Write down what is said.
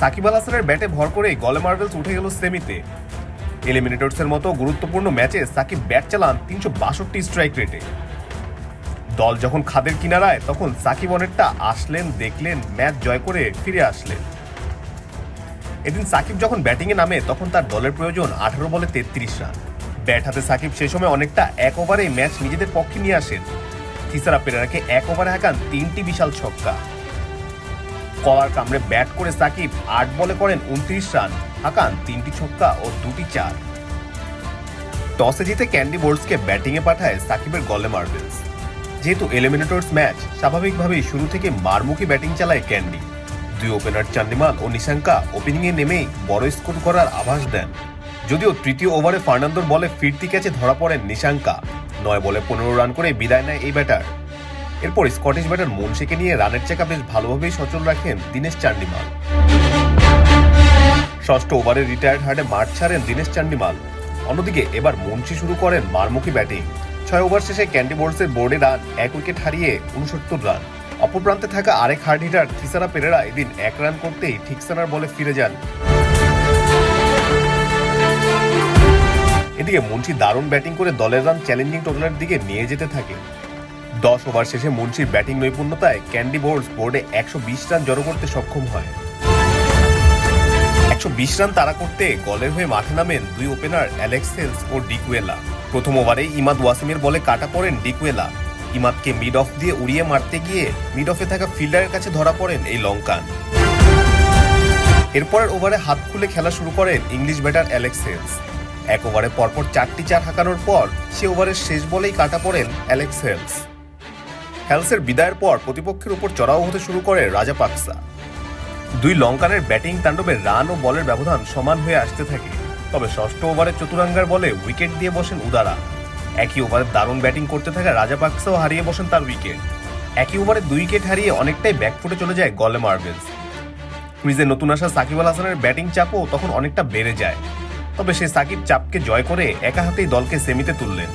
সাকিব আল হাসানের ব্যাটে ভর করে গলে মার্বেলস উঠে গেল সেমিতে। এলিমিনেটর্সের মতো গুরুত্বপূর্ণ ম্যাচে সাকিব ব্যাট চালান তিনশো বাষট্টি স্ট্রাইক রেটে। দল যখন খাদের কিনারায়, তখন সাকিব অনেকটা আসলেন, দেখলেন, ম্যাচ জয় করে ফিরে আসলেন। এদিন সাকিব যখন ব্যাটিংয়ে নামে, তখন তার দলের প্রয়োজন আঠারো বলে তেত্রিশ রান। ব্যাট হাতে সাকিব সে সময় অনেকটা এক ওভারেই ম্যাচ নিজেদের পক্ষে নিয়ে আসেন। থিসারা পেরেরাকে এক ওভারে হাঁকান তিনটি বিশাল ছক্কা। কলার কামড়ে ব্যাট করে সাকিব আট বলে করেন উনত্রিশ রান। হাঁকান তিনটি ছক্কা ও দুটি চার। টসে জিতে ক্যান্ডি বোল্টসকে ব্যাটিংয়ে পাঠায় সাকিবের গলে মার্বেলস। যেহেতু এলিমিনেটর্স ম্যাচ, স্বাভাবিকভাবেই শুরু থেকে মারমুখী ব্যাটিং চালায় ক্যান্ডি। দুই ওপেনার চান্ডিমাল ও নিশাঙ্কা ওপেনিংয়ে নেমেই বড় স্কোর করার আভাস দেন। যদিও তৃতীয় ওভারে ফার্নান্দোর বলে ফিরতি ক্যাচে ধরা পড়েন নিশাঙ্কা। নয় বলে পনেরো রান করে বিদায় নেয় এই ব্যাটার। এরপর স্কটিশ ব্যাটার মুন্সিকে নিয়ে রানের চেকা বেশ ভালোভাবেই সচল রাখেন দীনেশ চান্ডিমাল। ষষ্ঠ ওভারে রিটায়ার্ড হার্ডে মাঠ ছাড়েন দীনেশ চান্ডিমাল। অন্যদিকে এবার মুন্সি শুরু করেন মারমুখী ব্যাটিং। ছয় ওভার শেষে ক্যান্ডি বোর্ডসের বোর্ডে রান, এক উইকেট হারিয়ে উনসত্তর রান। অপর প্রান্তে থাকা আরেক হার্ড হিটার থিসারা পেরেরা এদিন এক রান করতেই ঠিকসানার বলে ফিরে যান। এদিকে মুন্সি দারুণ ব্যাটিং করে দলের রান চ্যালেঞ্জিং টোটালের দিকে নিয়ে যেতে থাকে। দশ ওভার শেষে মুন্সির ব্যাটিং নৈপুণ্যতায় ক্যান্ডি বোর্ডস বোর্ডে একশো বিশ রান জড়ো করতে সক্ষম হয়। একশো বিশ রান তাড়া করতে গলের হয়ে মাঠে নামেন দুই ওপেনার অ্যালেক্স হেলস ও ডিকুয়েলা প্রথম ওভারে ইমাদ ওয়াসিমের বলে কাটা পড়েন ডিকুয়েলা ইমাদকে মিড অফ দিয়ে উড়িয়ে মারতে গিয়ে মিড অফে থাকা ফিল্ডারের কাছে ধরা পড়েন এই লঙ্কান। এরপরের ওভারে হাত খুলে খেলা শুরু করেন ইংলিশ ব্যাটার অ্যালেক্স হেলস এক ওভারে পরপর চারটি চার হাঁকানোর পর সে ওভারের শেষ বলেই কাটা পড়েন অ্যালেক্স হেলস হেলসের বিদায়ের পর প্রতিপক্ষের উপর চড়াও হতে শুরু করে রাজা পাকসা। দুই লঙ্কানের ব্যাটিং তাণ্ডবে রান ও বলের ব্যবধান সমান হয়ে আসতে থাকে। তবে ষষ্ঠ ওভারে চতুরাঙ্গার বলে উইকেট দিয়ে বসেন উদারা। একই ওভারে দারুণ ব্যাটিং করতে থাকা রাজা পাকসাও হারিয়ে বসেন তার উইকেট। একই ওভারে দুই উইকেট হারিয়ে অনেকটাই ব্যাকফুটে চলে যায় গলে মার্বেলস ক্রিজে নতুন আসা সাকিব আল হাসানের ব্যাটিং চাপও তখন অনেকটা বেড়ে যায়। তবে সে সাকিব চাপকে জয় করে একা হাতেই দলকে সেমিতে তুললেন।